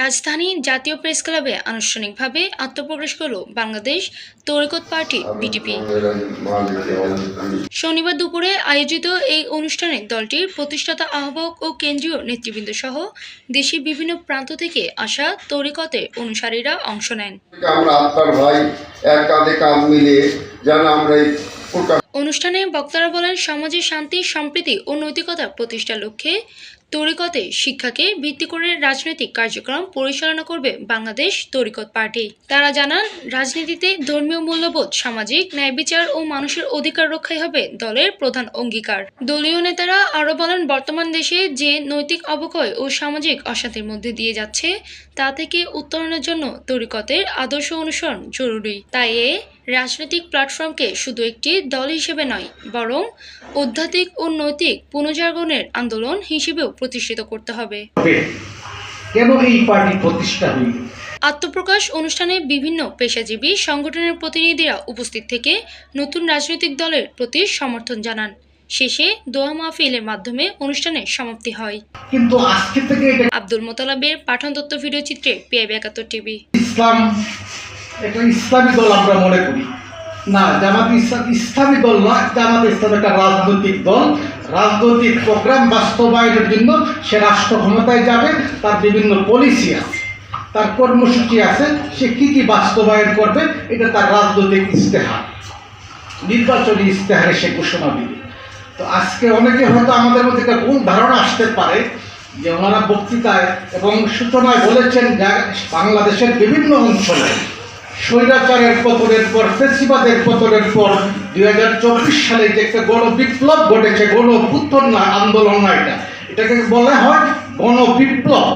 রাজধানী জাতীয় প্রেস ক্লাবে আনুষ্ঠানিকভাবে আত্মপ্রকাশ করল বাংলাদেশ তরিকত পার্টি বিটিপি। শনিবার দুপুরে আয়োজিত এই অনুষ্ঠানে দলটির প্রতিষ্ঠাতা আহ্বায়ক ও কেন্দ্রীয় নেতৃবৃন্দ সহ দেশের বিভিন্ন প্রান্ত থেকে আসা তরিকতের অনুসারীরা অংশ নেন। আমরা আত্মার ভাই এক কাঁধে কাঁধ মিলিয়ে যেন আমরা অনুষ্ঠানে বক্তারা বলেন, সমাজে শান্তি, সম্প্রীতি ও নৈতিকতা প্রতিষ্ঠার লক্ষ্যে তরিকতে শিক্ষাকে ভিত্তি করে রাজনৈতিক কার্যক্রম পরিচালনা করবে বাংলাদেশ তরিকত পার্টি। তারা জানান, রাজনীতিতে ধর্মীয় মূল্যবোধ, সামাজিক ন্যায় বিচার ও মানুষের অধিকার রক্ষাই হবে দলের প্রধান অঙ্গীকার। দলীয় নেতারা আরও বলেন, বর্তমান দেশে যে নৈতিক অবক্ষয় ও সামাজিক অশান্তির মধ্যে দিয়ে যাচ্ছে, তা থেকে উত্তরণের জন্য তরিকতের আদর্শ অনুসরণ জরুরি। তাই এ রাজনৈতিক প্ল্যাটফর্মকে শুধু একটি দল হিসেবে নয় বরং আধ্যাত্মিক ও নৈতিক পুনর্জাগরণের আন্দোলন হিসেবেও প্রতিষ্ঠিত করতে হবে। হবে কেন এই পার্টি প্রতিষ্ঠা হইল আত্মপ্রকাশ অনুষ্ঠানে বিভিন্ন পেশাজীবী সংগঠনের প্রতিনিধিরা উপস্থিত থেকে নতুন রাজনৈতিক দলের প্রতি সমর্থন জানান। শেষে দোয়া মাহফিলের মাধ্যমে অনুষ্ঠানের সমাপ্তি হয়। কিন্তু আজকে থেকে আব্দুল মোতালাবের পাঠন তত্ত্ব ভিডিও চিত্রে পিআইবি একাত্তর টিভি। ইসলাম একটা ইসলামী দল আমরা মনে করি। না, জামাত ইসলাম, ইসলামী দল নয় জামাত ইসলাম একটা রাজনৈতিক দল। রাজনৈতিক প্রোগ্রাম বাস্তবায়নের জন্য সে রাষ্ট্র ক্ষমতায় যাবে, তার বিভিন্ন পলিসি আছে, তার কর্মসূচি আছে, সে কী কী বাস্তবায়ন করবে, এটা তার রাজনৈতিক ইস্তেহার নির্বাচনী ইস্তেহারে সে ঘোষণা দিবে। তো আজকে অনেকে হয়তো আমাদের মধ্যে একটা ভুল ধারণা আসতে পারে, যে ওনারা বক্তৃতায় এবং সূচনায় বলেছেন বাংলাদেশের বিভিন্ন অঞ্চলে স্বৈরাচারের পতনের পর, ফেসিবাদের পতনের পর, দুই হাজার চব্বিশ সালে যে একটা গণ বিপ্লব ঘটেছে গণ উত্তর না আন্দোলন না এটা। এটাকে বলা হয় গণ বিপ্লব